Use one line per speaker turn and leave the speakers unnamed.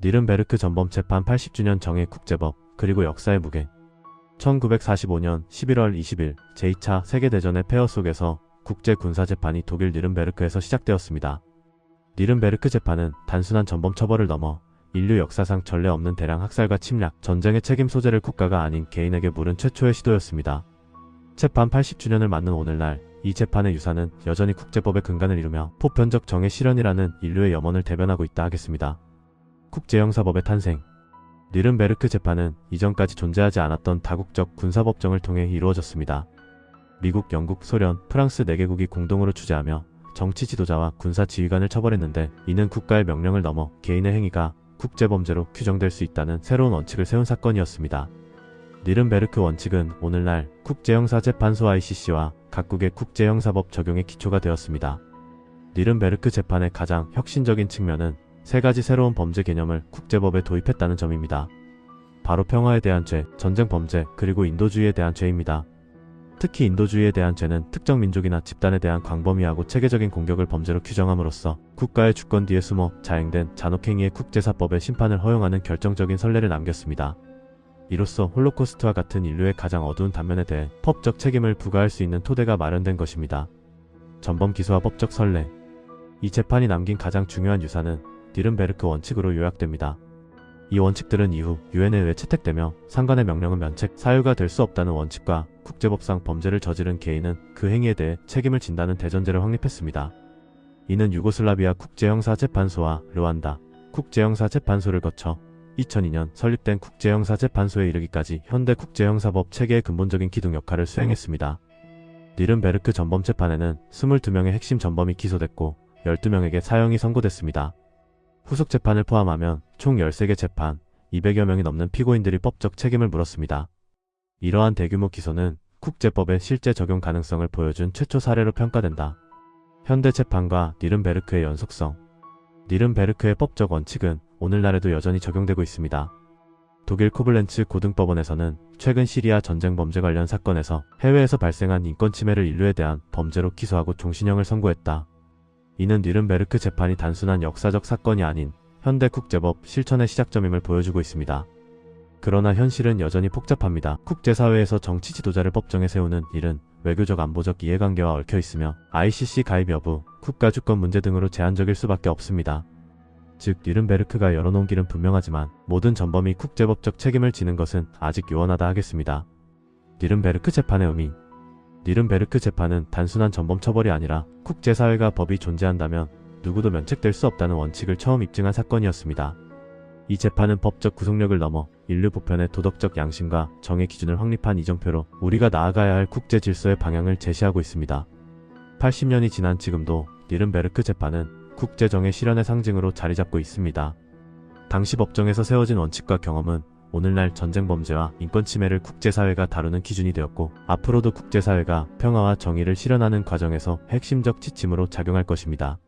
니른베르크 전범 재판 80주년 정의 국제법 그리고 역사의 무게 1945년 11월 20일 제2차 세계대전의 폐허 속에서 국제 군사 재판이 독일 니른베르크에서 시작되었습니다. 니른베르크 재판은 단순한 전범 처벌을 넘어 인류 역사상 전례 없는 대량 학살과 침략, 전쟁의 책임 소재를 국가가 아닌 개인에게 물은 최초의 시도였습니다. 재판 80주년을 맞는 오늘날 이 재판의 유사는 여전히 국제법의 근간을 이루며 보편적 정의 실현이라는 인류의 염원을 대변하고 있다 하겠습니다. 국제형사법의 탄생 니른베르크 재판은 이전까지 존재하지 않았던 다국적 군사법정을 통해 이루어졌습니다. 미국, 영국, 소련, 프랑스 4개국이 공동으로 주재하며 정치 지도자와 군사 지휘관을 처벌했는데 이는 국가의 명령을 넘어 개인의 행위가 국제범죄로 규정될 수 있다는 새로운 원칙을 세운 사건이었습니다. 니른베르크 원칙은 오늘날 국제형사재판소 ICC와 각국의 국제형사법 적용의 기초가 되었습니다. 니른베르크 재판의 가장 혁신적인 측면은 세 가지 새로운 범죄 개념을 국제법에 도입했다는 점입니다. 바로 평화에 대한 죄, 전쟁 범죄, 그리고 인도주의에 대한 죄입니다. 특히 인도주의에 대한 죄는 특정 민족이나 집단에 대한 광범위하고 체계적인 공격을 범죄로 규정함으로써 국가의 주권 뒤에 숨어 자행된 잔혹행위의 국제사법의 심판을 허용하는 결정적인 선례를 남겼습니다. 이로써 홀로코스트와 같은 인류의 가장 어두운 단면에 대해 법적 책임을 부과할 수 있는 토대가 마련된 것입니다. 전범 기소와 법적 선례 이 재판이 남긴 가장 중요한 유산은 니른베르크 원칙으로 요약됩니다. 이 원칙들은 이후 유엔에 의해 채택되며 상관의 명령은 면책, 사유가 될 수 없다는 원칙과 국제법상 범죄를 저지른 개인은 그 행위에 대해 책임을 진다는 대전제를 확립했습니다. 이는 유고슬라비아 국제형사재판소와 르완다 국제형사재판소를 거쳐 2002년 설립된 국제형사재판소에 이르기까지 현대 국제형사법 체계의 근본적인 기둥 역할을 수행했습니다. 니른베르크 전범 재판에는 22명의 핵심 전범이 기소됐고 12명에게 사형이 선고됐습니다. 후속 재판을 포함하면 총 13개 재판, 200여 명이 넘는 피고인들이 법적 책임을 물었습니다. 이러한 대규모 기소는 국제법의 실제 적용 가능성을 보여준 최초 사례로 평가된다. 현대 재판과 니른베르크의 연속성 니른베르크의 법적 원칙은 오늘날에도 여전히 적용되고 있습니다. 독일 코블렌츠 고등법원에서는 최근 시리아 전쟁 범죄 관련 사건에서 해외에서 발생한 인권 침해를 인류에 대한 범죄로 기소하고 종신형을 선고했다. 이는 니른베르크 재판이 단순한 역사적 사건이 아닌 현대 국제법 실천의 시작점임을 보여주고 있습니다. 그러나 현실은 여전히 복잡합니다. 국제사회에서 정치 지도자를 법정에 세우는 일은 외교적 안보적 이해관계와 얽혀 있으며 ICC 가입 여부, 국가 주권 문제 등으로 제한적일 수밖에 없습니다. 즉 니른베르크가 열어놓은 길은 분명하지만 모든 전범이 국제법적 책임을 지는 것은 아직 요원하다 하겠습니다. 니른베르크 재판의 의미 니른베르크 재판은 단순한 전범 처벌이 아니라 국제사회가 법이 존재한다면 누구도 면책될 수 없다는 원칙을 처음 입증한 사건이었습니다. 이 재판은 법적 구속력을 넘어 인류 보편의 도덕적 양심과 정의 기준을 확립한 이정표로 우리가 나아가야 할 국제 질서의 방향을 제시하고 있습니다. 80년이 지난 지금도 니른베르크 재판은 국제정의 실현의 상징으로 자리 잡고 있습니다. 당시 법정에서 세워진 원칙과 경험은 오늘날 전쟁 범죄와 인권 침해를 국제사회가 다루는 기준이 되었고 앞으로도 국제사회가 평화와 정의를 실현하는 과정에서 핵심적 지침으로 작용할 것입니다.